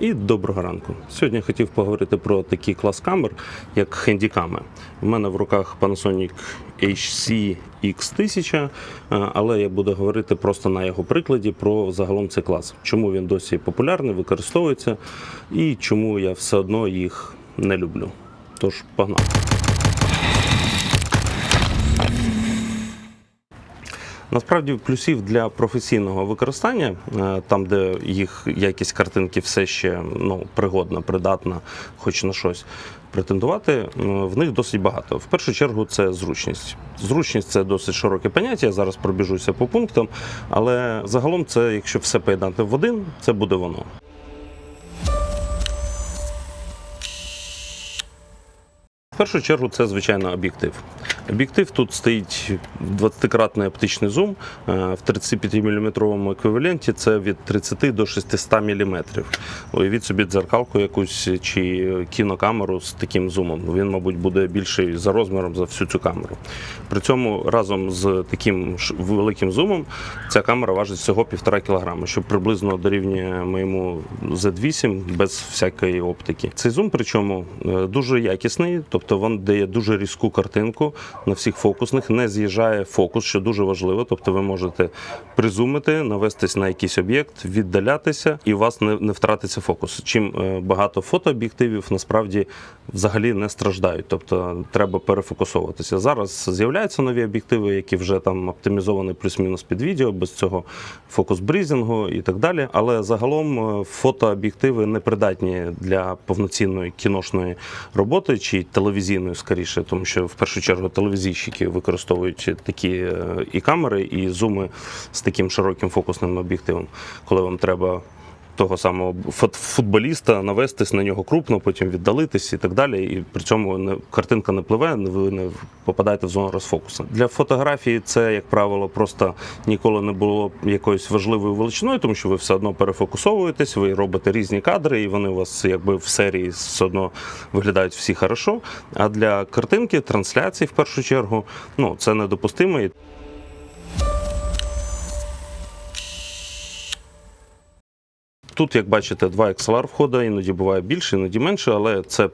І доброго ранку. Сьогодні я хотів поговорити про такий клас камер, як хендіками. У мене в руках Panasonic HC X1000, е, але я буду говорити просто на його прикладі про загалом цей клас. Чому він досі популярний, використовується і чому я все одно їх не люблю. Тож погнали. Насправді плюсів для професійного використання, е, там, де їх якість картинки все ще ну, пригодна, придатна, хоч на щось претендувати, е, в них досить багато. В першу чергу це зручність. Зручність це досить широке поняття. Я зараз пробіжуся по пунктам, але загалом це, якщо все поєднати в один, це буде воно. В першу чергу це звичайно об'єктив. Об'єктив тут стоїть 20-кратний оптичний зум е, в 35-мм еквіваленті. Це від 30 до 600 мм. Уявіть собі дзеркалку якусь чи кінокамеру з таким зумом. Він, мабуть, буде більший за розміром за всю цю камеру. При цьому разом з таким великим зумом ця камера важить всього 1,5 кг, що приблизно дорівнює моєму Z8 без всякої оптики. Цей зум, причому е, дуже якісний, тобто він дає дуже різку картинку на всіх фокусних, не з'їжджає фокус, що дуже важливо. Тобто ви можете призумити, навестись на якийсь об'єкт, віддалятися, і у вас не, не втратиться фокус. Чим е, багато фотооб'єктивів насправді взагалі не страждають, тобто треба перефокусовуватися. Зараз з'являються нові об'єктиви, які вже там оптимізовані плюс-мінус під відео, без цього фокус-брізінгу і так далі. Але загалом е, фотооб'єктиви не придатні для повноцінної кіношної роботи чи телевізійної, скоріше, тому що в першу чергу телевізійщики використовують такі е, і камери, і зуми з таким широким фокусним об'єктивом, коли вам треба. Того самого фут- футболіста навестись на нього крупно, потім віддалитись і так далі. І при цьому не, картинка не пливе, ви не попадаєте в зону розфокусу. Для фотографії це, як правило, просто ніколи не було якоюсь важливою величиною, тому що ви все одно перефокусовуєтесь, ви робите різні кадри, і вони у вас якби в серії все одно виглядають всі хорошо. А для картинки, трансляції, в першу чергу, ну це недопустимо. Тут, як бачите, два XLR входа, іноді буває більше, іноді менше, але це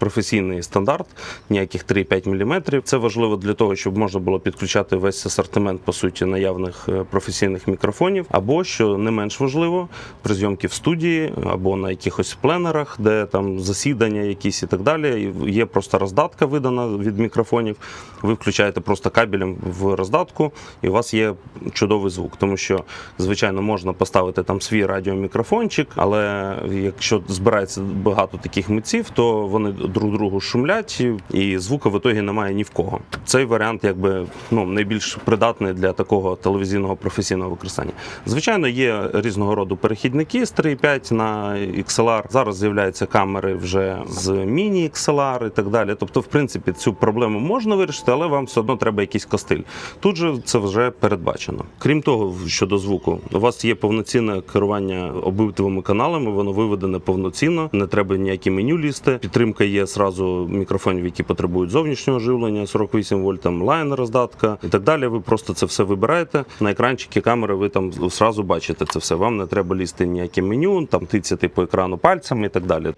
професійний стандарт, ніяких 3,5 мм. Це важливо для того, щоб можна було підключати весь асортимент по суті наявних е, професійних мікрофонів, або що не менш важливо, при зйомці в студії або на якихось пленерах, де там засідання якісь і так далі. Є просто роздатка видана від мікрофонів. Ви включаєте просто кабелем в роздатку, і у вас є чудовий звук, тому що звичайно можна поставити там свій радіомікрофончик, але якщо збирається багато таких митців, то вони друг другу шумлять, і звука в ітогі немає ні в кого. Цей варіант, якби ну найбільш придатний для такого телевізійного професійного використання. Звичайно, є різного роду перехідники з 3.5 на XLR. Зараз з'являються камери вже з міні XLR і так далі. Тобто, в принципі, цю проблему можна вирішити, але вам все одно треба якийсь костиль. Тут же це вже передбачено. Крім того, щодо звуку, у вас є повноцінне керування обидвими каналами, воно виведене повноцінно, не треба ніякі меню лізти. Підтримка є зразу мікрофонів, які потребують зовнішнього живлення, 48 вольт, там лайн роздатка і так далі. Ви просто це все вибираєте. На екранчики камери ви там сразу бачите це все. Вам не треба лізти ніяке меню, там тицяти по екрану пальцями і так далі.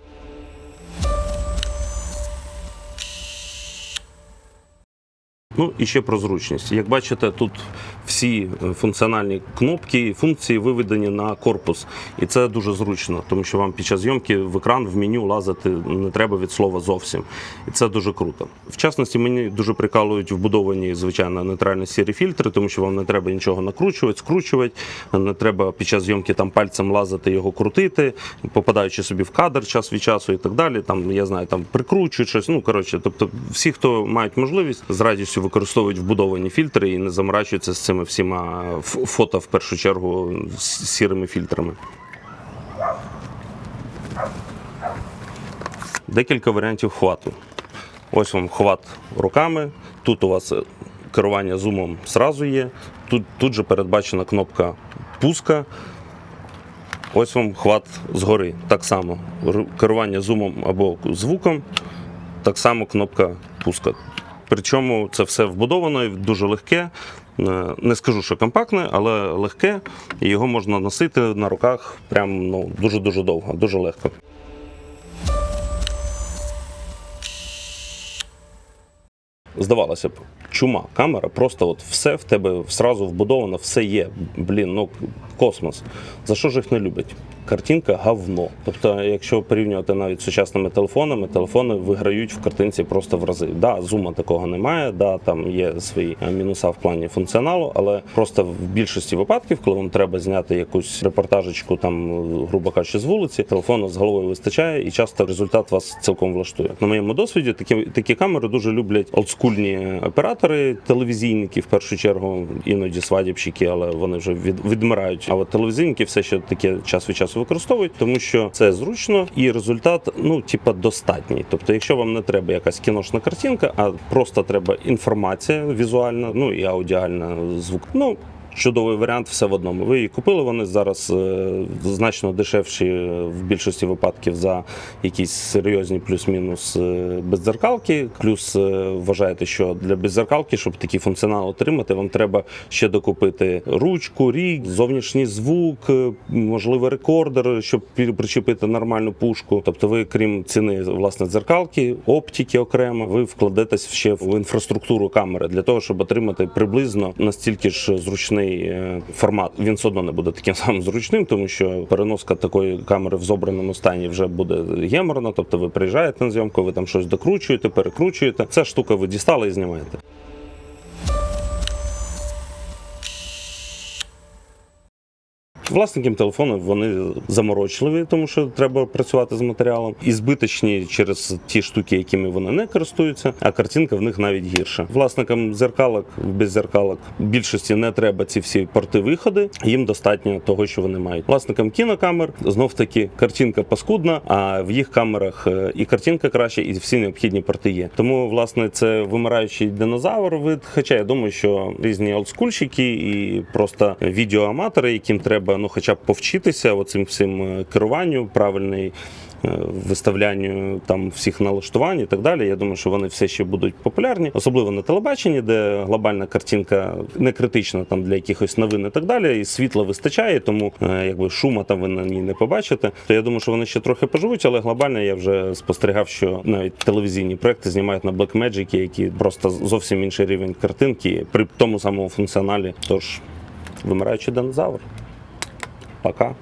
Ну і ще про зручність. Як бачите, тут всі е, функціональні кнопки і функції виведені на корпус, і це дуже зручно, тому що вам під час зйомки в екран в меню лазити не треба від слова зовсім. І це дуже круто. В частності мені дуже прикалують вбудовані звичайно нейтральні сірі фільтри, тому що вам не треба нічого накручувати, скручувати, не треба під час зйомки там пальцем лазити його крутити, попадаючи собі в кадр час від часу і так далі. Там я знаю, там прикручують щось. Ну коротше, тобто, всі, хто мають можливість, з радістю використовують вбудовані фільтри і не заморачуються з цими всіма фото в першу чергу з сірими фільтрами. Декілька варіантів хвату. Ось вам хват руками. Тут у вас е, керування зумом зразу є. Тут, тут же передбачена кнопка пуска. Ось вам хват згори. Так само. Керування зумом або звуком, так само кнопка пуска. Причому це все вбудовано і дуже легке. е, не скажу, що компактне, але легке, і його можна носити на руках прям ну, дуже-дуже довго, дуже легко. Здавалося б, чума, камера, просто от все в тебе сразу вбудовано, все є. Блін, ну космос. За що ж їх не люблять? Картинка говно. Тобто, якщо порівнювати навіть з сучасними телефонами, телефони виграють в картинці просто в рази. Да, зума такого немає, да, там є свої е, мінуса в плані функціоналу, але просто в більшості випадків, коли вам треба зняти якусь репортажечку, там, грубо кажучи, з вулиці, телефону з головою вистачає, і часто результат вас цілком влаштує. На моєму досвіді такі, такі камери дуже люблять олдскульні оператори, телевізійники в першу чергу, іноді свадібщики, але вони вже від, відмирають. А от телевізійники все ще таке час від часу використовують, тому що це зручно і результат, ну типа, достатній. Тобто, якщо вам не треба якась кіношна картинка, а просто треба інформація візуальна, ну і аудіальна звук. Ну Чудовий варіант, все в одному. Ви її купили. Вони зараз е, значно дешевші е, в більшості випадків за якісь серйозні плюс-мінус е, беззеркалки. Плюс вважаєте, що для беззеркалки, щоб такий функціонал отримати, вам треба ще докупити ручку, рік, зовнішній звук, можливо, рекордер, щоб причепити нормальну пушку. Тобто, ви, крім ціни власне дзеркалки, оптики окремо, ви вкладетесь ще в інфраструктуру камери для того, щоб отримати приблизно настільки ж зручний е, формат. Він все одно не буде таким самим зручним, тому що переноска такої камери в зобраному стані вже буде геморно. Тобто, ви приїжджаєте на зйомку, ви там щось докручуєте, перекручуєте. Ця штука ви дістали і знімаєте. Власникам телефону вони заморочливі, тому що треба працювати з матеріалом, і збиточні через ті штуки, якими вони не користуються, а картинка в них навіть гірша. Власникам зеркалок без зеркалок більшості не треба ці всі порти виходи. Їм достатньо того, що вони мають. Власникам кінокамер знов таки картинка паскудна, а в їх камерах е, і картинка краще, і всі необхідні порти є. Тому власне це вимираючий динозавр. Вид, хоча я думаю, що різні олдскульщики і просто відеоаматори, яким треба ну, хоча б повчитися оцим всім е, керуванню, правильний е, виставлянню там всіх налаштувань і так далі. Я думаю, що вони все ще будуть популярні, особливо на телебаченні, де глобальна картинка не критична там для якихось новин і так далі. І світла вистачає, тому е, якби шума там ви на ній не побачите. То я думаю, що вони ще трохи поживуть, але глобально я вже спостерігав, що навіть телевізійні проекти знімають на Blackmagic, які просто зовсім інший рівень картинки при тому самому функціоналі. Тож вимираючий динозавр. Пока.